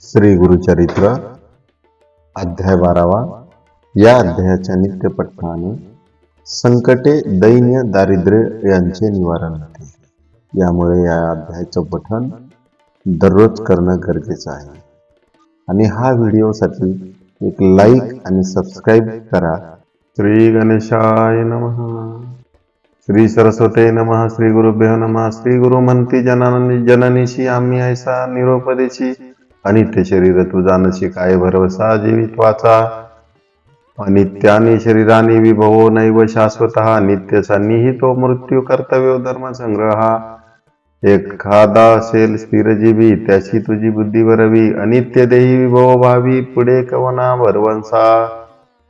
श्री गुरुचरित्र अध्याय बारावा. या अध्यायाच्या नित्यपठणाने संकटे दैन्य दारिद्र्य यांचे निवारण होते. यामुळे या अध्यायाचं पठण दररोज करणं गरजेचं आहे. आणि हा व्हिडिओसाठी एक लाईक आणि सबस्क्राईब करा. श्री गणेशाय नमः. श्री सरस्वते नमः. श्री गुरुभ्यो नमः. श्री गुरु म्हणती जननी जननीशी आम्ही ऐसा निरोपदेशी अनित्य शरीर तुझा नशी काय भरवसा जीवित्वाचा? अनित्यानी शरीराने विभवो नैव शाश्वत नित्यचा निहितो मृत्यू कर्तव्य धर्म संग्रहा एखादा असेल स्थिरजीवी त्याची तुझी बुद्धी भरवी अनित्य देही विभव भावी पुढे कवना भरवंसा.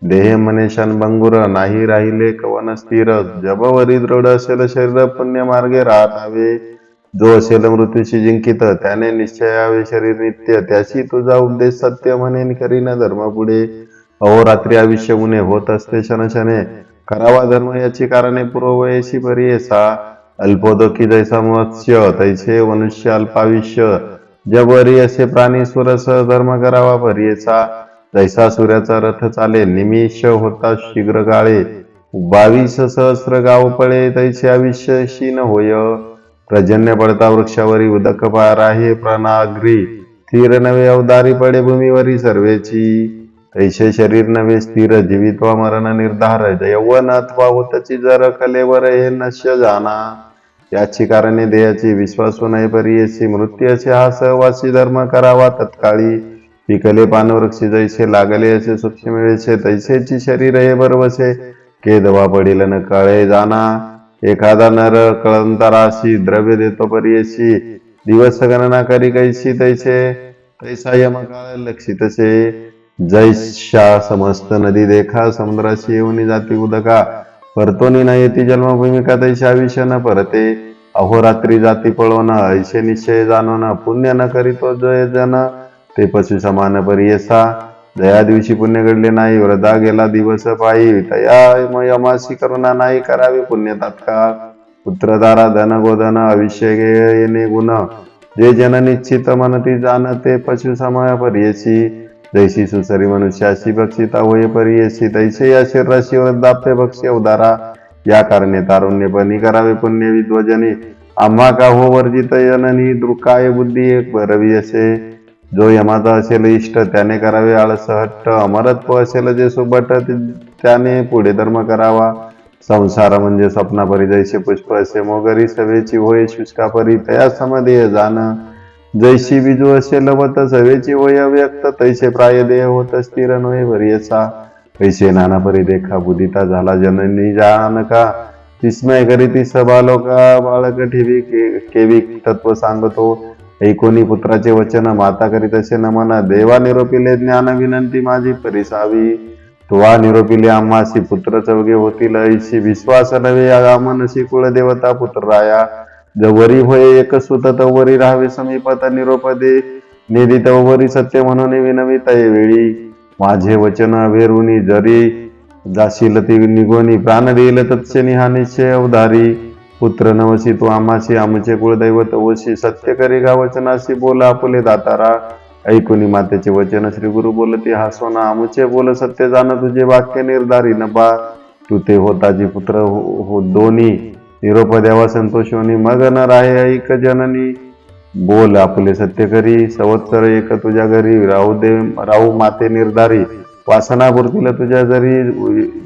देह मनेशन भंगुर नाही राहिले कवन स्थिर. जबवरी दृढ असेल शरीर पुण्य मार्गे राहावे. जो असेल मृत्यूशी जिंकित त्याने निश्चयावे शरीर नित्य त्याशी तुझा उपदेश सत्य म्हणेन करीन धर्म पुढे. अहोरात्री आयुष्य उणे होत असते शनशने करावा धर्म याची कारणे पूर्ववयशी परियेसा अल्पोदकी जैसा मत्स्य तैसे मनुष्य अल्पायुष्य. जबरी असे प्राणी सुरस धर्म करावा परियेचा जैसा सूर्याचा रथ चाले निमिष होता शीघ्र गाळे. बावीस सहस्र गाव पळे तैसे आयुष्य शीन होय. पर्जन्य पडता वृक्षावरी उदक पार प्रणाग्री. स्थिर नवे अवदारी पडे भूमीवरी सर्वेची. तैसे शरीर नवे स्थिर जीवित्वा मरण निर्धार. यवनत्वा अथवा होतची जर कलेवर हे नश्य जाना. याची कारणे देयाची विश्वासू नाही मृत्यू मृत्यूचे हा सहवासी धर्म करावा तत्काळी. पिकले पानवृक्षी जैसे लागले असे सूक्ष्म तैसेची शरीर हे बरवसे केदवा पडील न कळे जाना. एखादा नर कळंतराशी द्रव्य देतो पर्यशी दिवस गणना करी कैशी तैसे तैसा यम काळ लक्षितसे. जैशा समस्त नदी देखा समुद्राशी येऊन जाती उदका. परतोनी न येती जन्मभूमिका तैशा विषय न परते. अहोरात्री जाती पळवण ऐसे निश्चय जाणवण पुण्य न करीतो जय जन. ते पशु समान परियसा. दया दिवशी पुण्य घडले नाही वृधा गेला दिवस पायी. तया अमासी करुणा नाही करावी पुण्य तात्काळ. पुत्रधारा धन गोधन अविष्य येणे गुण. जे जन निश्चित मनती जाणते पशु समय परियसी. जैसी सुसरी मनुष्याशी बक्षिता होय परियसी. तैसे या शरीराशी वृद्धाप्य भक्ष्य उदारा. या कारणे तारुण्यपणी करावे पुण्य विद्वजने. आम्हा का हो वर्जित जननी दृकाय बुद्धी एक भरवी असे. जो यमाचा असेल इष्ट त्याने करावे आळस हट्ट अमरत्व असेल जे सुबट त्याने पुढे धर्म करावा. संसार म्हणजे स्वप्ना जैसे पुष्प असे मोगरी सवेची होय शुष्कापरी तया समदेय जाण जैशी बिजू असेल वत सवेची होय अव्यक्त तैसे प्राय देह होत स्थिर नोय वरियसा पैसे नाना परी देखा बुदिता झाला जननी जाण का विस्मय करीती सभा लोका बाळक ठेवी केवी तत्व सांगतो. ऐकोनी पुत्राचे वचन माता करीत असे म्हणा देवा निरोपिले ज्ञान विनंती माझी परिसावी. तुवा निरोपिले आम्हाशी पुत्र चौघे होतील ऐशी विश्वास नव्हे आमनशी कुळदेवता पुत्र राया जवरी होय एक सुत तवरी राहावे समीपत निरोप दे निधी तवरी सत्य म्हणून विनवी वेळी. माझे वचन अवेरुनी जरी जाशील ती निगोनी प्राण देईल तत्क्षणी हा निश्चय अवधारी. पुत्र नवसी तू आम्हाशी आमचे कुळदैवत वशी सत्य करी गा वचनाशी बोल आपले दातारा. ऐकुनी मातेचे वचन श्री गुरु बोलती हा सोना आमुचे बोल सत्य जाण तुझे वाक्य निर्धारी न बा तू ते होताजी पुत्र हो हो दोन्ही. निरोप देवा संतोषोनी मग न राहे ऐक जननी. बोल आपले सत्य करी सवत्सर एक तुझ्या घरी. राहू दे राहू माते निर्धारी. वासना पुरतील तुझ्या जरी.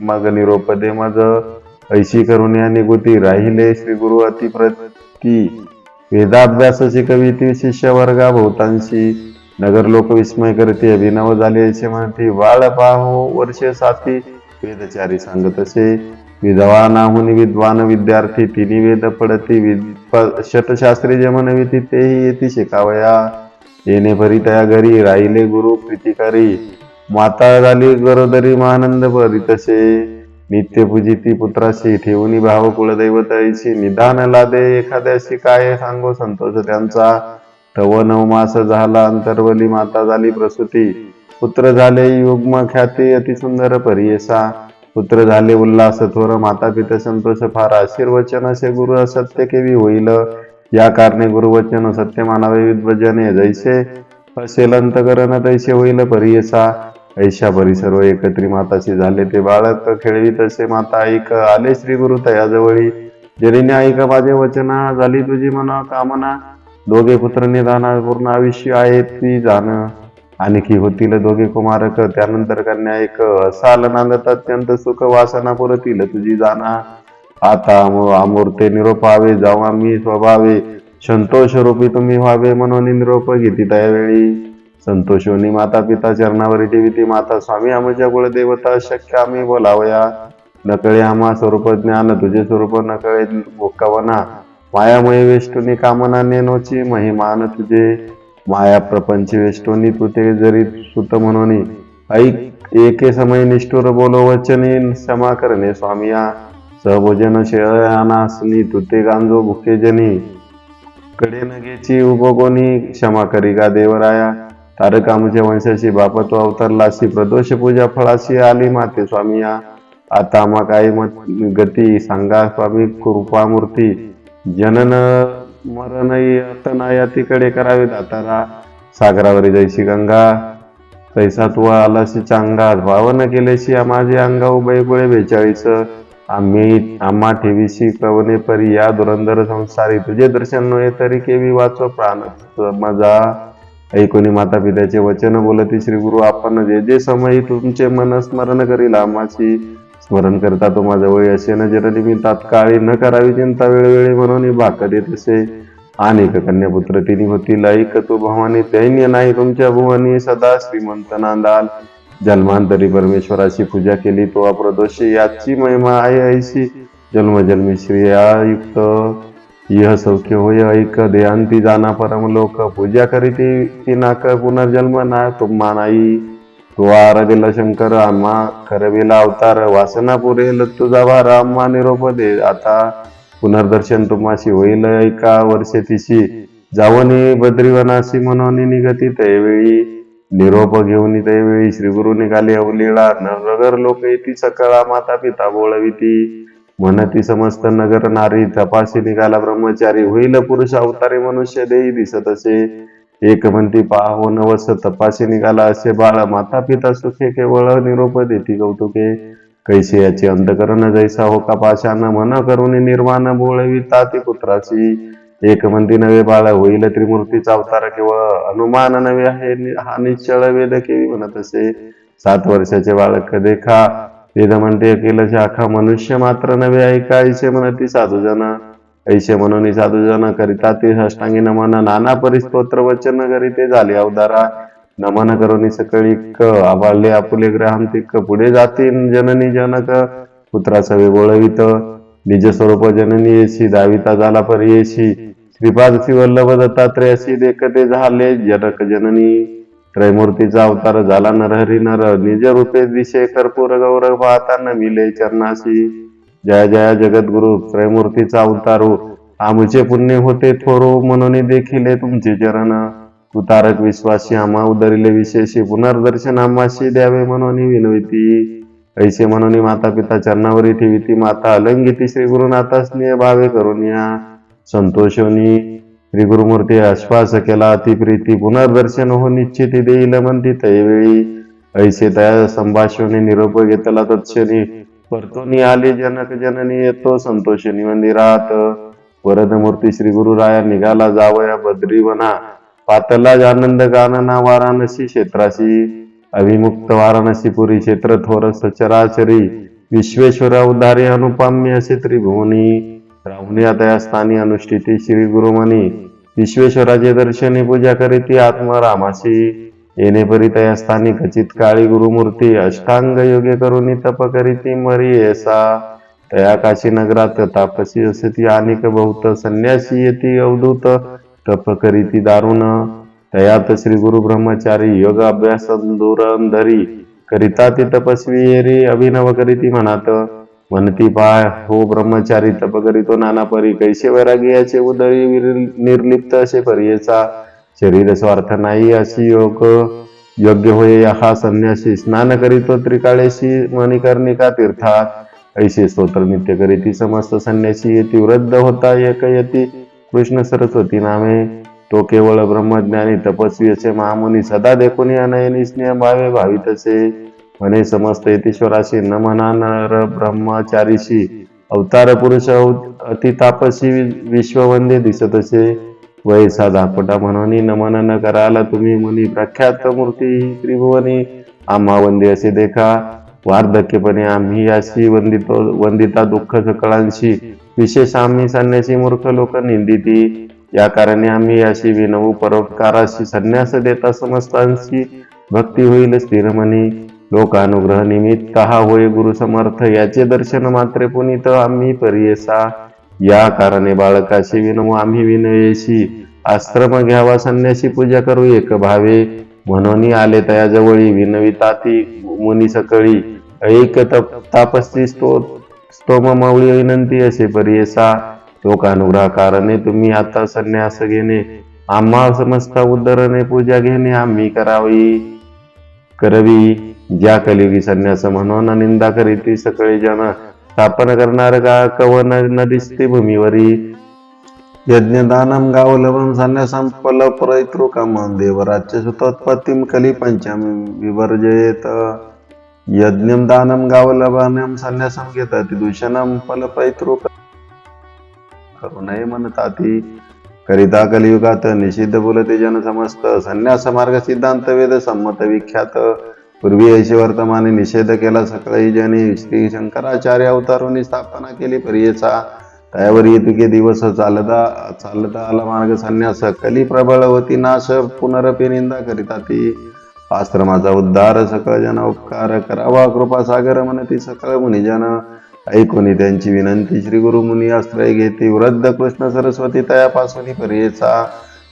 मग निरोप दे मज. ऐशी करून या निगुती राहिले श्री गुरु अतिप्रती वेदाभ्यासाची कविती शिष्य वर्गा भोवतांशी नगर लोक विस्मय करते अभिनव झाले असे म्हणते बाळ पाहो वर्षे साथी. वेदचारी सांगत असे विद्वानाहून विद्वान विद्यार्थी तिन्ही वेद पडती शतशास्त्री जे म्हणविती तेही येती शिकावया. येणे भरी त्या घरी राहिले गुरु प्रीतिकारी. माता झाली गरोदरी महानंद भरी तसे. नित्यपूजिती पुत्राशी ठेवून भाव कुळदैवत निदान लादे. एखाद्याशी काय सांगो संतोष त्यांचा. तव नऊ मास झाला अंतर्वली माता झाली प्रसूती. पुत्र झाले युग्म ख्याती अतिसुंदर परियसा. पुत्र झाले उल्हास थोर माता पिता संतोष फार. आशीर्वचन असे गुरु असत्य केवी होईल. या कारणे गुरुवचन सत्य मानावे. विद्वजने जैसे असेल अंतकरण तैसे होईल परियसा. ऐशाभरी सर्व एकत्री माताशी झाले. ते बाळक खेळवी तसे माता ऐक आले श्री गुरु तयाजवळी. जरीने ऐक माझे वचना झाली तुझी मना कामना. दोघे पुत्र निदाना पूर्ण आयुष्य आहे ती जाण. आणखी होतील दोघे कुमारक त्यानंतर कन्या एक. असाल नांदत अत्यंत सुख वासना पुरतील तुझी जाणा. आता अमूर्ते निरोप आवे जाऊ आम्ही स्वभावे. संतोष रूपी तुम्ही व्हावे म्हणून निरोप घेती त्यावेळी संतोषोनी माता पिता चरणावरी ती माता स्वामी आमच्या कुळदेवता शक्य आम्ही बोलावया. नकळे आम्हा स्वरूप ज्ञान तुझे स्वरूप नकळे भोकावना मायामय वेष्टुनी कामना नेनोची महिमान तुझे. माया प्रपंच वेष्टोनी तुते जरी सुत म्हणून. ऐक एके समय निष्ठुर बोलो वचने क्षमा करणे स्वामिया. सहभोजन शेळयानासनी तुते गांजो भुकेजनी कडे नगेची उपगोनी क्षमा करी का देवराया. तारकामच्या वंशाची बापत्व अवतरलासी प्रदोष पूजा फळाशी आली माते स्वामी या आता मा काही गती सांगा स्वामी कृपामूर्ती. जनन मरण यातना या तिकडे करावे दातारा. सागरावरी जैशी गंगा. तैसा तू आलाशी चांगा. भावन केलेशी माझे अंगा उभय गोळे बेचाळीस. आम्ही आम्हा ठेवीशी कवने परी या दुरंधर संसारी. तुझे दर्शन नये तरी केवी वाचो प्राण. माझा ऐकोनी माता पित्याचे वचन बोलती श्री गुरु आपण जे जे समयी तुमचे मन स्मरण करील आम्हाची स्मरण करता तो माझ्यावळी असे न जननी मी तात्काळी न करावी चिंता वेळोवेळी म्हणून भाक देत असे. अनेक कन्यापुत्र तिने होती ऐक तो भवानी दैन्य नाही तुमच्या भुवानी सदा श्रीमंत नांदाल. जन्मांतरी परमेश्वराची पूजा केली तो अप्रदोषी याची महिमा आहे ऐशी. जन्मजन्मी श्रेयायुक्त यह सौख्य होय ऐक देयांती जाना परम लोक पूजा करीती ती नाक पुनर्जन्म ना तुम्हा नाही तो आराधीला शंकर आम्हा करविला अवतार वासना पुरेल तुझा जावा आम्हा निरोप दे आता पुनर्दर्शन तुम्हाशी होईल एका वर्षे तिशी. जावनी बद्रीवनाशी म्हणून निगती त्यावेळी निरोप घेऊन त्यावेळी श्रीगुरु निघाले अवलीळा नगर लोक येती सकळा माता पिता बोळविती मनती समस्त नगर नारी तपाशी निघाला ब्रह्मचारी होईल पुरुष अवतारी मनुष्य देई दिसत असे. एक म्हणती पाहो नवस तपाशी निघाला असे बाळ. माता पिता सुखे केवळ निरोप देती कौतुके. कैसे याचे अंतकरण जैसा हो का पाशान मन करून निर्माण बोळविता ती पुत्राशी. एक म्हणती नवे बाळ होईल त्रिमूर्तीचा अवतार केवळ. अनुमान नवे आहे हा निश्चळ वेद केवी म्हणत असे. सात वर्षाचे बाळक देखा. म्हणते केलं शाखा मनुष्य मात्र नव्हे ऐका ऐसे म्हणती साधूजन. ऐसे म्हणून साधूजन करिता ते अष्टांगी नमन. नाना परिस्तोत्र वचन करीते झाले अवदारा नमन करून सकळी क आबाळले आपुले ग्रहाम तिक पुढे जातीन जननी जनक पुत्राचा वेगोळवित निज स्वरूप जननी येशी दाविता झाला परी येशी. श्रीपाद श्री वल्लभ दत्तात्रयाशी देखते झाले जनक जननी. त्रयमूर्तीचा अवतार झाला नरहरी नर निज रूपे दिशे कर्पूर गौरव पाहताना मिले चरणाशी. जय जय जगद्गुरु त्रयमूर्तीचा अवतारू हो. आमचे पुण्य होते थोरो म्हणून देखील तुमचे चरण. तू तारक विश्वासी आम्हा उदरिले विशेषी पुनर्दर्शन आम्हाशी द्यावे म्हणून विनविती. ऐसे म्हणून माता पिता चरणावरी ठेविती माता. अलंगिती श्री गुरुनाथा स्नेह भावे करून या संतोषोनी. श्री गुरुमूर्ती आश्वास केला अतिप्रीती पुनर्दर्शन हो निश्चिती देईल म्हणती तैवेळी. ऐसे तया संभाषणे निरोप घेतला तत्क्षणी परतोनी आली जनक जननी येतो संतोषनी मंदिरात वरद मूर्ती श्री गुरुराया निघाला जावया बद्रीवना. पातला आनंद गानना वाराणसी क्षेत्राशी. अभिमुक्त वाराणसी पुरी क्षेत्र थोर सचराचरी विश्वेश्वर अवधारे अनुपाम्य असे त्रिभुवनी. राहुनी आता स्थानी अनुष्ठिती श्री गुरुमनी विश्वेश्वराचे दर्शनी पूजा करीती आत्मरामाशी येणे परी तया स्थानी खचित काळी गुरुमूर्ती अष्टांग योगे करून तप करीती मरी येसा. तया काशी नगरात तापसी असती अनेक बहुत संन्यासी येती अवधूत तप करीती दारुण. तयात श्री गुरु ब्रह्मचारी योग अभ्यास धरी करिता ती तपस्वी अभिनव करीती म्हणत म्हणती पाय हो ब्रह्मचारी तप करीतो नाना परी कैसे वैरागी याचे निर्लिप्त असे पर्येचा शरीर स्वार्थ नाही अशी योग योग्य होय हा संन्यासी स्नान करीतो त्रिकाळेशी मणिकर्णिका तीर्थात ऐसे स्तोत्र नित्य करीती समस्त संन्यासी येती वृद्ध होता एक यती कृष्ण सरस्वती नामे तो केवळ ब्रह्मज्ञानी तपस्वी असे महामुनी सदा देखुनी अनयनी स्नेह भावे भावित असे म्हणे समस्त यतीश्वराशी न नर ब्रह्मचारीशी. अवतार पुरुष अव- अति तापसी विश्ववंदे दिसत असे वैसा दापटा म्हणून नमन न कराला तुम्ही मुनी प्रख्यात मूर्ती त्रिभुवनी. आम्हा वंदी असे देखा. वार्धक्यपणे आम्ही याशी वंदितो वंदिता दुःख सकळांशी. विशेष आम्ही संन्यासी मूर्ख लोक निंदिती. या कारणे आम्ही याशी विनवू परोपकाराशी संन्यास देता समस्तांशी. भक्ती होईल स्थिरमणी लोकानुग्रह निमित्त हा होय गुरु समर्थ याचे दर्शन मात्रे पुनीत आम्ही परियसा या कारणे बाळकाशी विनवू आम्ही विनयेशी. आश्रम घ्यावा संन्यासी पूजा करू एक भावे. म्हणून आले तया जवळी विनविता ती मुनी सकळी. ऐक तप तापस्ती स्तो स्तोम मावळी विनंती असे परियसा लोकानुग्रह कारणे तुम्ही आता संन्यास घेणे. आम्हा समस्त उद्धरणे पूजा घेणे आम्ही करावी. करवी ज्या कलिगी संन्यास म्हणून निंदा करीती सकळे जन स्थापन करणार का कवन न दिसते भूमीवरी यज्ञदानम गावलवम संन्यासम फल प्रयत्रुकमं देवराज्य सुतोत्पत्तीम कली पंचम विवर्जयेत यज्ञम दानम गावलवनम संन्यासम घेतात दूषणम फल पैतृक करू नये म्हणतात करिता कलियुगात निषिद्ध बोलते जन समस्त संन्यास मार्ग सिद्धांत वेद संमत विख्यात. पूर्वी ऐशी वर्तमाने निषेध केला सकळही जनी श्री शंकराचार्य अवतारोनी स्थापना केली परियेचा. त्यावर येतुके दिवस चालता चालता आला मार्ग संन्यास. कली प्रबळ होती नाश पुनरपी निंदा करिता ती. आश्रमाचा उद्धार सकळ जन उपकार करावा कृपा सागर म्हणती सकळ मुनिजन. ऐकून त्यांची विनंती श्री गुरु मुनी आश्रय घेते. वृद्ध कृष्ण सरस्वती तयापासून परियेचा.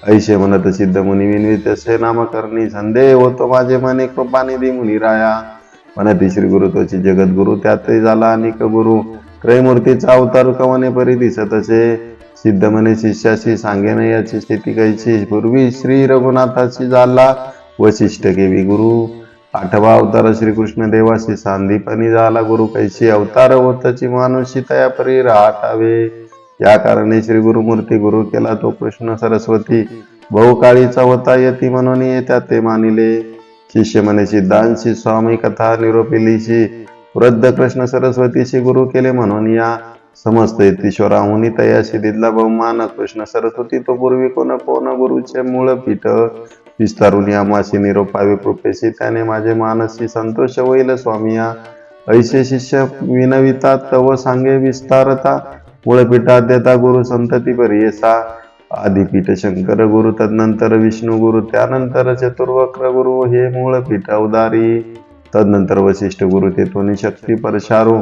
ऐशे म्हणत सिद्ध मुनी विनवी तसे नामकरणी संदेह होतो माझे मने कृपानिधी मुनिराया म्हणती श्री गुरु तोची जगद्गुरु त्यातही झाला अनेक गुरु. त्रयमूर्तीचा अवतार कवने परी दिसत असे सिद्ध म्हणे शिष्याशी सांगेन याची स्थिती कैची पूर्वी श्री रघुनाथाशी झाला. वशिष्ठ केवी गुरु. आठवा अवतार श्रीकृष्ण देवाशी सांदीपणी झाला गुरु कैशी अवतार होताची मानुषी तया परी राहतावे या कारणे श्री गुरुमूर्ती गुरु केला तो कृष्ण सरस्वती. बहुकाळीचा होता यती म्हणून येत्या ते मानिले. शिष्य म्हणे सिद्धांशी स्वामी कथा निरोपिलीशी. वृद्ध कृष्ण सरस्वतीशी गुरु केले म्हणून या. समस्त यतीश्वराहुनी तयाशी दिदला बहुमान. कृष्ण सरस्वती तो पूर्वी कोण कोण गुरुचे मूळ पीठ. विस्तारून या माशी निरोपावे कृपेशी त्याने माझे मानसी संतोष होईल स्वामिया ऐसे शिष्य विनविता तव सांगे विस्तारता. मूळपीठा देता गुरु संतती परियसा. आदिपीठ शंकर गुरु तदनंतर विष्णू गुरु त्यानंतर चतुर्वक्र गुरु हे मूळपीठ उदारी तदनंतर वशिष्ठ गुरु तेथून शक्ती परशारू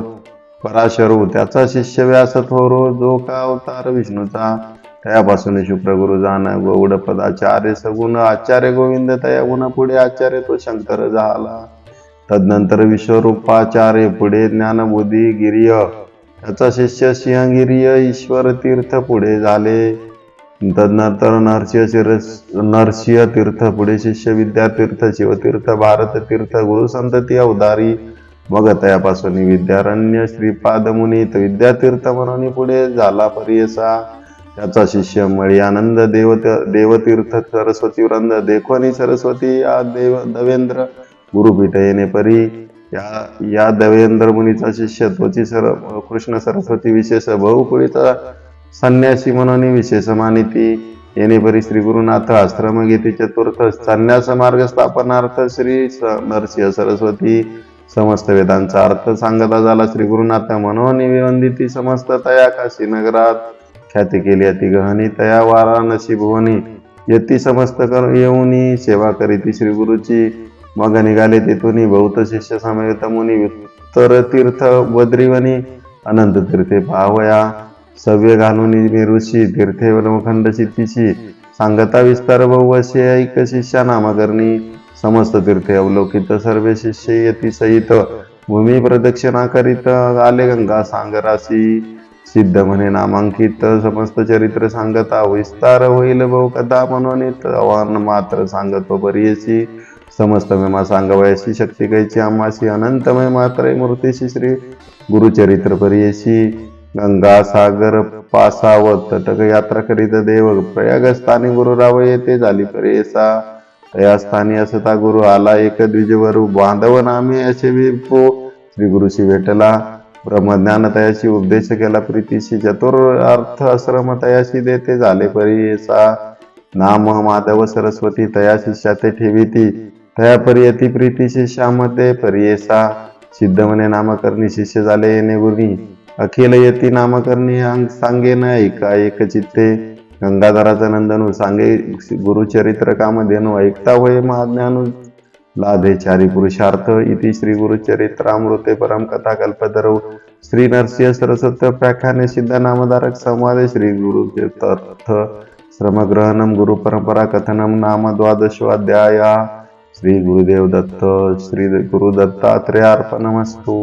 पराशरू. त्याचा शिष्य व्यास थोरो जो का अवतार विष्णूचा. त्यापासून शुक्रगुरु जाण गौड आचार्य सगुण आचार्य गोविंद तया गुण पुढे आचार्य तो शंकर झाला. तदनंतर विश्वरूपाचार्य पुढे ज्ञानबुद्धी गिर्य. त्याचा शिष्य सिंहगिरिय ईश्वर तीर्थ पुढे झाले. तदनंतर नरसिंह शिरस नरसिंह तीर्थ पुढे शिष्य विद्यातीर्थ शिवतीर्थ भारत तीर्थ गुरुसंतती अवधारी मग तयापासून विद्यारण्य श्रीपादमुनित विद्यातीर्थ म्हणून पुढे झाला परियसा. त्याचा शिष्य मळी आनंद देवत देवतीर्थ सरस्वती वृंद देखोनी सरस्वती या देव दवेंद्र गुरुपीठ येणे परी. या या देवेंद्र मुनीचा शिष्य त्वची सर कृष्ण सरस्वती विशेष बहुपुळीचा संन्यासी म्हणून विशेष मानिती. येणे परी श्री गुरुनाथ आश्रम गीती चतुर्थ संन्यास मार्ग स्थापनार्थ श्री नरसिंह सरस्वती. समस्त वेदांचा अर्थ सांगता झाला श्री गुरुनाथ मनोनिवंदिती समस्त तया काशी नगरात. ख्याती केली अति गहनी तया वाराणसी भुवनी। यती समस्त कर येऊनी सेवा करीती श्री गुरुची मग निघाले तेथून बहुत शिष्य समेत मुनी। उत्तर तीर्थ बद्रीवनी अनंत तीर्थे पावया। सव्य घालून मी ऋषी तीर्थे वनमखंड शितीशी सांगता विस्तार बहुवशी ऐक शिष्या नामकरणी। समस्त तीर्थे अवलोकित सर्व शिष्य यती सहित। भूमी प्रदक्षिणा करीत आले गंगा सांगरासी सिद्ध म्हणे नामांकित समस्त चरित्र सांगता विस्तार होईल बहु कथा म्हणून आव्हान मात्र सांगतो हो परियशी समस्त महिमा सांगावयाशी शक्ती कैची आम्हाशी. अनंतमय मात्र मूर्तीशी श्री गुरुचरित्र परियशी गंगा सागर पासावत तटक यात्रा करीत देव. प्रयाग स्थानी गुरुराव येथे झाली परेसा. तया स्थानी असता गुरु आला एक द्विजवरू. बांधव नामे असे विपो. श्री गुरुशी भेटला. ब्रह्मज्ञानतयाशी उपदेश केला प्रीतीशी चतुर अर्थ आश्रम तयाशी देते झाले परीसा नाम माधव सरस्वती तया शिष्या ते ठेविती. तया परियती प्रीतीशी श्यामते परियेसा सिद्ध म्हणे नामकरणी शिष्य झाले येणे गुणी अखिल यती नामकरणी अंग सांगे न ऐका एक चित्ते. गंगाधराचा नंदनू सांगे गुरुचरित्र कामधेनु ऐकता होय महाज्ञानू. लाभे चारी पुरुषार्थ इति श्री गुरुचरित्रामृते परम कथा कल्पतरौ श्री नरसिंह सरस्वत व्याख्याने सिद्ध नामधारक संवादे श्री गुरु तीर्थ श्रमग्रहणम गुरु परंपरा कथनम नाम द्वादशवाध्याया श्री गुरुदेव दत्त श्री गुरुदत्तात्रेयार्पणमस्तु